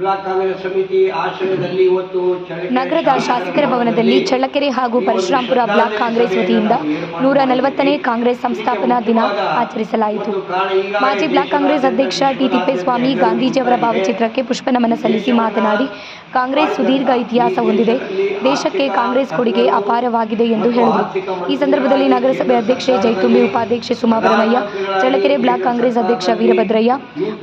Block Congress ಸಮಿತಿ ಆಶ್ರಯದಲ್ಲಿ ಇವತ್ತು ಚಳ್ಳಕೆರೆ ನಗರದ ಶಾಸಕರ ಭವನದಲ್ಲಿ ಚಳ್ಳಕೆರೆ ಹಾಗೂ ಪರಶುರಾಂಪುರ ಬ್ಲಾಕ್ ಕಾಂಗ್ರೆಸ್ ವತಿಯಿಂದ ನೂರ ನಲವತ್ತನೇ ಕಾಂಗ್ರೆಸ್ ಸಂಸ್ಥಾಪನಾ ದಿನ ಆಚರಿಸಲಾಯಿತು. ಮಾಜಿ ಬ್ಲಾಕ್ ಕಾಂಗ್ರೆಸ್ ಅಧ್ಯಕ್ಷ ಟಿ ತಿಪ್ಪೇಸ್ವಾಮಿ ಗಾಂಧೀಜಿಯವರ ಭಾವಚಿತ್ರಕ್ಕೆ ಪುಷ್ಪನಮನ ಸಲ್ಲಿಸಿ ಮಾತನಾಡಿ ಕಾಂಗ್ರೆಸ್ ಸುದೀರ್ಘ ಇತಿಹಾಸ ಹೊಂದಿದೆ. ದೇಶಕ್ಕೆ ಕಾಂಗ್ರೆಸ್ ಕೊಡುಗೆ ಅಪಾರವಾಗಿದೆ ಎಂದು ಹೇಳಿದರು. ಈ ಸಂದರ್ಭದಲ್ಲಿ ನಗರಸಭೆ ಅಧ್ಯಕ್ಷೆ ಜೈತುಂಬಿ ಉಪಾಧ್ಯಕ್ಷೆ ಸುಮಾ ಭರಮಯ್ಯ ಚಳ್ಳಕೆರೆ ಬ್ಲಾಕ್ ಕಾಂಗ್ರೆಸ್ ಅಧ್ಯಕ್ಷ ವೀರಭದ್ರಯ್ಯ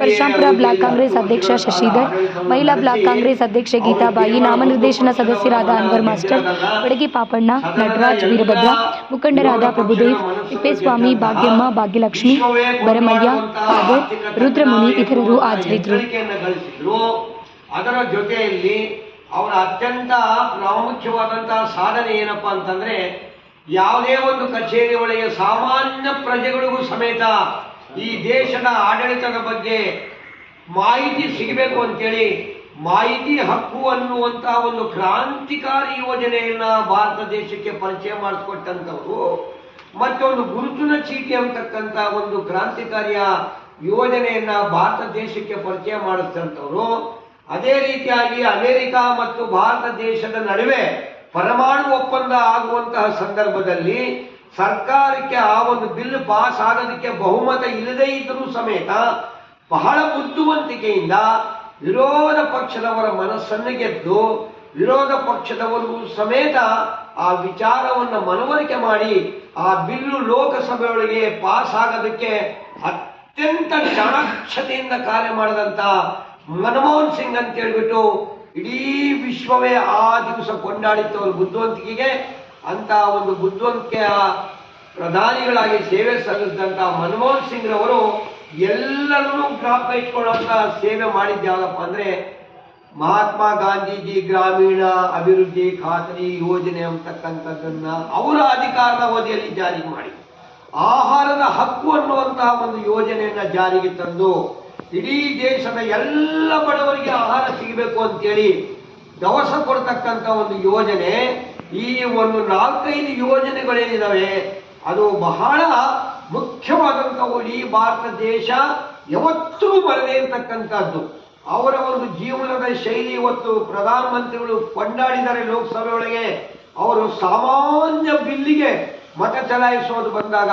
ಪರಶುರಾಂಪುರ ಬ್ಲಾಕ್ ಕಾಂಗ್ರೆಸ್ ಅಧ್ಯಕ್ಷ ಶಶಿಧರ್ ಮಹಿಳಾ ಬ್ಲಾಕ್ ಕಾಂಗ್ರೆಸ್ ಅಧ್ಯಕ್ಷೆ ಗೀತಾಬಾಯಿ ನಾಮನಿರ್ದೇಶನ ಸದಸ್ಯರಾದ ಅನ್ವರ್ ಮಾಸ್ಟರ್ ಬಡಗಿ ಪಾಪಣ್ಣ ನಟರಾಜ್ ವೀರಭದ್ರ ಮುಖಂಡರಾದ ಪ್ರಭುದೇವ್ ತಿಪ್ಪೇಸ್ವಾಮಿ ಭಾಗ್ಯಮ್ಮ ಭಾಗ್ಯಲಕ್ಷ್ಮಿ ಬರಮಯ್ಯ ಹಾಗೂ ರುದ್ರಮುನಿ ಇತರರು ಹಾಜರಿದ್ದರು. ಅದರ ಜೊತೆಯಲ್ಲಿ ಅವರ ಅತ್ಯಂತ ಪ್ರಾಮುಖ್ಯವಾದಂತಹ ಸಾಧನೆ ಏನಪ್ಪಾ ಅಂತಂದ್ರೆ ಯಾವುದೇ ಒಂದು ಕಚೇರಿ ಒಳಗೆ ಸಾಮಾನ್ಯ ಪ್ರಜೆಗಳಿಗೂ ಸಮೇತ ಈ ದೇಶದ ಆಡಳಿತದ ಬಗ್ಗೆ ಮಾಹಿತಿ ಸಿಗಬೇಕು ಅಂತೇಳಿ ಮಾಹಿತಿ ಹಕ್ಕು ಅನ್ನುವಂತಹ ಒಂದು ಕ್ರಾಂತಿಕಾರಿ ಯೋಜನೆಯನ್ನ ಭಾರತ ದೇಶಕ್ಕೆ ಪರಿಚಯ ಮಾಡಿಸ್ಕೊಟ್ಟಂಥವ್ರು, ಮತ್ತೊಂದು ಗುರುತಿನ ಚೀಟಿ ಅಂತಕ್ಕಂಥ ಒಂದು ಕ್ರಾಂತಿಕಾರಿಯ ಯೋಜನೆಯನ್ನ ಭಾರತ ದೇಶಕ್ಕೆ ಪರಿಚಯ ಮಾಡಿಸಿದಂಥವ್ರು. ಅದೇ ರೀತಿಯಾಗಿ ಅಮೆರಿಕ ಮತ್ತು ಭಾರತ ದೇಶದ ನಡುವೆ ಪರಮಾಣು ಒಪ್ಪಂದ ಆಗುವಂತಹ ಸಂದರ್ಭದಲ್ಲಿ ಸರ್ಕಾರಕ್ಕೆ ಆ ಒಂದು ಬಿಲ್ ಪಾಸ್ ಆಗೋದಕ್ಕೆ ಬಹುಮತ ಇಲ್ಲದೇ ಇದ್ದರೂ ಸಮೇತ ಬಹಳ ಬುದ್ಧಿವಂತಿಕೆಯಿಂದ ವಿರೋಧ ಪಕ್ಷದವರ ಮನಸ್ಸನ್ನು ಗೆದ್ದು ವಿರೋಧ ಪಕ್ಷದವರಿಗೂ ಸಮೇತ ಆ ವಿಚಾರವನ್ನು ಮನವರಿಕೆ ಮಾಡಿ ಆ ಬಿಲ್ಲು ಲೋಕಸಭೆಯೊಳಗೆ ಪಾಸ್ ಆಗೋದಕ್ಕೆ ಅತ್ಯಂತ ಚಾಣಾಕ್ಷತೆಯಿಂದ ಕಾರ್ಯ ಮಾಡಿದಂಥ ಮನಮೋಹನ್ ಸಿಂಗ್ ಅಂತ ಹೇಳಿಬಿಟ್ಟು ಇಡೀ ವಿಶ್ವವೇ ಆ ದಿವಸ ಕೊಂಡಾಡಿತ್ತು ಅವ್ರ ಬುದ್ಧಿವಂತಿಕೆಗೆ. ಅಂತ ಒಂದು ಬುದ್ಧಿವಂತಿಕೆಯ ಪ್ರಧಾನಿಗಳಾಗಿ ಸೇವೆ ಸಲ್ಲಿಸಿದಂಥ ಮನಮೋಹನ್ ಸಿಂಗ್ ರವರು ಎಲ್ಲರನ್ನೂ ಪ್ರಾಪ್ತೈಸ್ಕೊಳ್ಳೋಂಥ ಸೇವೆ ಮಾಡಿದ್ದು ಯಾವ್ದಪ್ಪ ಅಂದ್ರೆ ಮಹಾತ್ಮ ಗಾಂಧೀಜಿ ಗ್ರಾಮೀಣ ಅಭಿವೃದ್ಧಿ ಖಾತರಿ ಯೋಜನೆ ಅಂತಕ್ಕಂಥದ್ದನ್ನ ಅವರ ಅಧಿಕಾರದ ಅವಧಿಯಲ್ಲಿ ಜಾರಿಗೆ ಮಾಡಿ. ಆಹಾರದ ಹಕ್ಕು ಅನ್ನುವಂತಹ ಒಂದು ಯೋಜನೆಯನ್ನ ಜಾರಿಗೆ ತಂದು ಇಡೀ ದೇಶದ ಎಲ್ಲ ಬಡವರಿಗೆ ಆಹಾರ ಸಿಗಬೇಕು ಅಂತೇಳಿ ದವಸ ಕೊಡ್ತಕ್ಕಂಥ ಒಂದು ಯೋಜನೆ, ಈ ಒಂದು ನಾಲ್ಕೈದು ಯೋಜನೆಗಳೇನಿದಾವೆ, ಅದು ಬಹಳ ಮುಖ್ಯವಾದಂಥವು ಈ ಭಾರತ ದೇಶ ಯಾವತ್ತೂ ಬರದೇ ಇರತಕ್ಕಂಥದ್ದು. ಅವರ ಒಂದು ಜೀವನದ ಶೈಲಿ ಇವತ್ತು ಪ್ರಧಾನಮಂತ್ರಿಗಳು ಕೊಂಡಾಡಿದ್ದಾರೆ ಲೋಕಸಭೆ ಒಳಗೆ. ಅವರು ಸಾಮಾನ್ಯ ಬಿಲ್ಲಿಗೆ ಮತ ಚಲಾಯಿಸೋದು ಬಂದಾಗ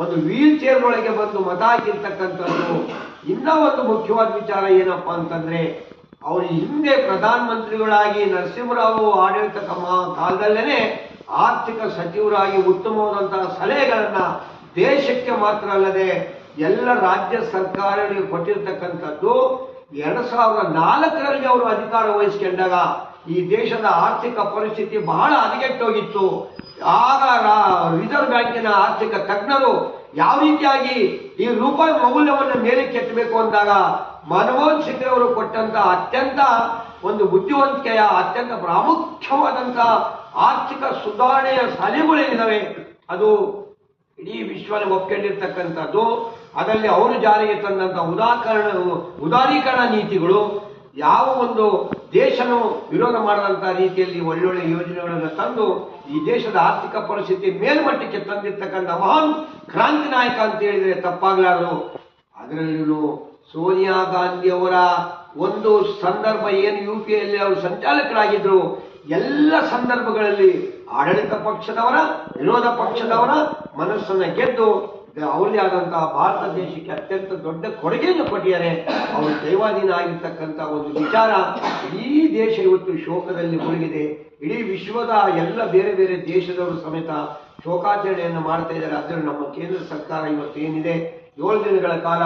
ಒಂದು ವೀಲ್ ಚೇರ್ ಒಳಗೆ ಬಂದು ಮತ ಹಾಕಿರ್ತಕ್ಕಂಥದ್ದು. ಇನ್ನ ಒಂದು ಮುಖ್ಯವಾದ ವಿಚಾರ ಏನಪ್ಪಾ ಅಂತಂದ್ರೆ, ಅವರು ಹಿಂದೆ ಪ್ರಧಾನಮಂತ್ರಿಗಳಾಗಿ ನರಸಿಂಹರಾವ್ ಆಡಳಿತ ಕಾಲದಲ್ಲೇನೆ ಆರ್ಥಿಕ ಸಚಿವರಾಗಿ ಉತ್ತಮವಾದಂತಹ ಸಲಹೆಗಳನ್ನ ದೇಶಕ್ಕೆ ಮಾತ್ರ ಅಲ್ಲದೆ ಎಲ್ಲ ರಾಜ್ಯ ಸರ್ಕಾರಗಳಿಗೆ ಕೊಟ್ಟಿರ್ತಕ್ಕಂಥದ್ದು ಎರಡ್ ಸಾವಿರದ ನಾಲ್ಕರಲ್ಲಿ ಅವರು ಅಧಿಕಾರ ವಹಿಸಿಕೊಂಡಾಗ ಈ ದೇಶದ ಆರ್ಥಿಕ ಪರಿಸ್ಥಿತಿ ಬಹಳ ಹದಗೆಟ್ಟೋಗಿತ್ತು. ಆಗ ರಿಸರ್ವ್ ಬ್ಯಾಂಕಿನ ಆರ್ಥಿಕ ತಜ್ಞರು ಯಾವ ರೀತಿಯಾಗಿ ಈ ರೂಪಾಯಿ ಮೌಲ್ಯವನ್ನು ಮೇಲೆ ಕೆತ್ತಬೇಕು ಅಂದಾಗ ಮನಮೋಹನ್ ಸಿಂಗ್ ಅವರು ಕೊಟ್ಟಂತ ಅತ್ಯಂತ ಒಂದು ಬುದ್ಧಿವಂತಿಕೆಯ, ಅತ್ಯಂತ ಪ್ರಾಮುಖ್ಯವಾದಂತಹ ಆರ್ಥಿಕ ಸುಧಾರಣೆಯ ಸಲಹೆಗಳೇನಿದ್ದಾವೆ ಅದು ಇಡೀ ವಿಶ್ವನ ಒಪ್ಕೊಂಡಿರ್ತಕ್ಕಂಥದ್ದು, ಅದರಲ್ಲಿ ಅವರು ಜಾರಿಗೆ ತಂದಂತ ಉದಾಕರಣ, ಉದಾರೀಕರಣ ನೀತಿಗಳು, ಯಾವ ಒಂದು ದೇಶನು ವಿರೋಧ ಮಾಡದಂತ ರೀತಿಯಲ್ಲಿ ಒಳ್ಳೊಳ್ಳೆ ಯೋಜನೆಗಳನ್ನು ತಂದು, ಈ ದೇಶದ ಆರ್ಥಿಕ ಪರಿಸ್ಥಿತಿ ಮೇಲ್ಮಟ್ಟಕ್ಕೆ ತಂದಿರ್ತಕ್ಕಂಥ ಮಹಾನ್ ಕ್ರಾಂತಿ ನಾಯಕ ಅಂತ ಹೇಳಿದ್ರೆ ತಪ್ಪಾಗಲಾರದು. ಅದರಲ್ಲೂ ಸೋನಿಯಾ ಗಾಂಧಿ ಅವರ ಒಂದು ಸಂದರ್ಭ ಏನು ಯು ಪಿ ಎಲ್ಲಿ ಅವರು ಸಂಚಾಲಕರಾಗಿದ್ರು ಎಲ್ಲ ಸಂದರ್ಭಗಳಲ್ಲಿ ಆಡಳಿತ ಪಕ್ಷದವರ, ವಿರೋಧ ಪಕ್ಷದವರ ಮನಸ್ಸನ್ನ ಗೆದ್ದು ಅವರದೇ ಆದಂತಹ ಭಾರತ ದೇಶಕ್ಕೆ ಅತ್ಯಂತ ದೊಡ್ಡ ಕೊಡುಗೆಯನ್ನು ಕೊಟ್ಟಿದ್ದಾರೆ. ಅವರು ದೈವಾಧೀನ ಆಗಿರ್ತಕ್ಕಂಥ ಒಂದು ವಿಚಾರ ಇಡೀ ದೇಶ ಇವತ್ತು ಶೋಕದಲ್ಲಿ ಮುಳುಗಿದೆ. ಇಡೀ ವಿಶ್ವದ ಎಲ್ಲ ಬೇರೆ ಬೇರೆ ದೇಶದವರು ಸಮೇತ ಶೋಕಾಚರಣೆಯನ್ನು ಮಾಡ್ತಾ ಇದ್ದಾರೆ. ಅದರಲ್ಲಿ ನಮ್ಮ ಕೇಂದ್ರ ಸರ್ಕಾರ ಇವತ್ತು ಏನಿದೆ? ಏಳು ದಿನಗಳ ಕಾಲ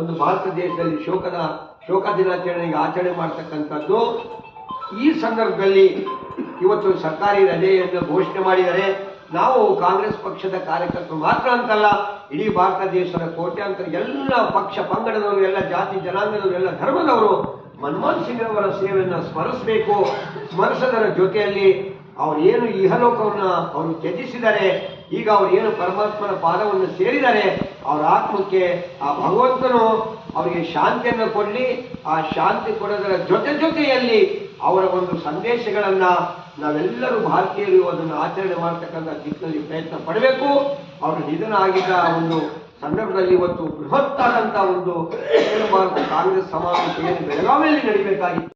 ಒಂದು ಭಾರತ ದೇಶದಲ್ಲಿ ಶೋಕದ, ಶೋಕ ದಿನಾಚರಣೆಗೆ ಆಚರಣೆ ಮಾಡ್ತಕ್ಕಂಥದ್ದು ಈ ಸಂದರ್ಭದಲ್ಲಿ ಇವತ್ತು ಸರ್ಕಾರಿ ರಜೆಯನ್ನು ಘೋಷಣೆ ಮಾಡಿದರೆ ನಾವು ಕಾಂಗ್ರೆಸ್ ಪಕ್ಷದ ಕಾರ್ಯಕರ್ತರು ಮಾತ್ರ ಅಂತಲ್ಲ, ಇಡೀ ಭಾರತ ದೇಶದ ಕೋಟ್ಯಾಂತರ ಎಲ್ಲ ಪಕ್ಷ ಪಂಗಡದವರು, ಎಲ್ಲ ಜಾತಿ ಜನಾಂಗದವರು, ಎಲ್ಲ ಧರ್ಮದವರು ಮನಮೋಹನ್ ಸಿಂಗ್ ಅವರ ಸೇವೆಯನ್ನು ಸ್ಮರಿಸಬೇಕು. ಸ್ಮರಿಸದರ ಜೊತೆಯಲ್ಲಿ ಅವರೇನು ಇಹಲೋಕವನ್ನ ಅವರು ತ್ಯಜಿಸಿದ್ದಾರೆ ಈಗ ಅವರೇನು ಪರಮಾತ್ಮನ ಪಾದವನ್ನು ಸೇರಿದರೆ, ಅವರ ಆತ್ಮಕ್ಕೆ ಆ ಭಗವಂತನು ಅವರಿಗೆ ಶಾಂತಿಯನ್ನು ಕೊಡಲಿ. ಆ ಶಾಂತಿ ಕೊಡೋದರ ಜೊತೆ ಜೊತೆಯಲ್ಲಿ ಅವರ ಒಂದು ಸಂದೇಶಗಳನ್ನ ನಾವೆಲ್ಲರೂ ಭಾರತೀಯರು ಅದನ್ನು ಆಚರಣೆ ಮಾಡ್ತಕ್ಕಂಥ ದಿಕ್ಕಿನಲ್ಲಿ ಪ್ರಯತ್ನ ಪಡಬೇಕು. ಅವರು ನಿಧನ ಆಗಿದ್ದ ಒಂದು ಸಂದರ್ಭದಲ್ಲಿ ಇವತ್ತು ಬೃಹತ್ತಾದಂತಹ ಒಂದು ಭಾರತ ಕಾಂಗ್ರೆಸ್ ಸಮಾವೇಶ ಬೆಳಗಾವಿಯಲ್ಲಿ ನಡೀಬೇಕಾಗಿತ್ತು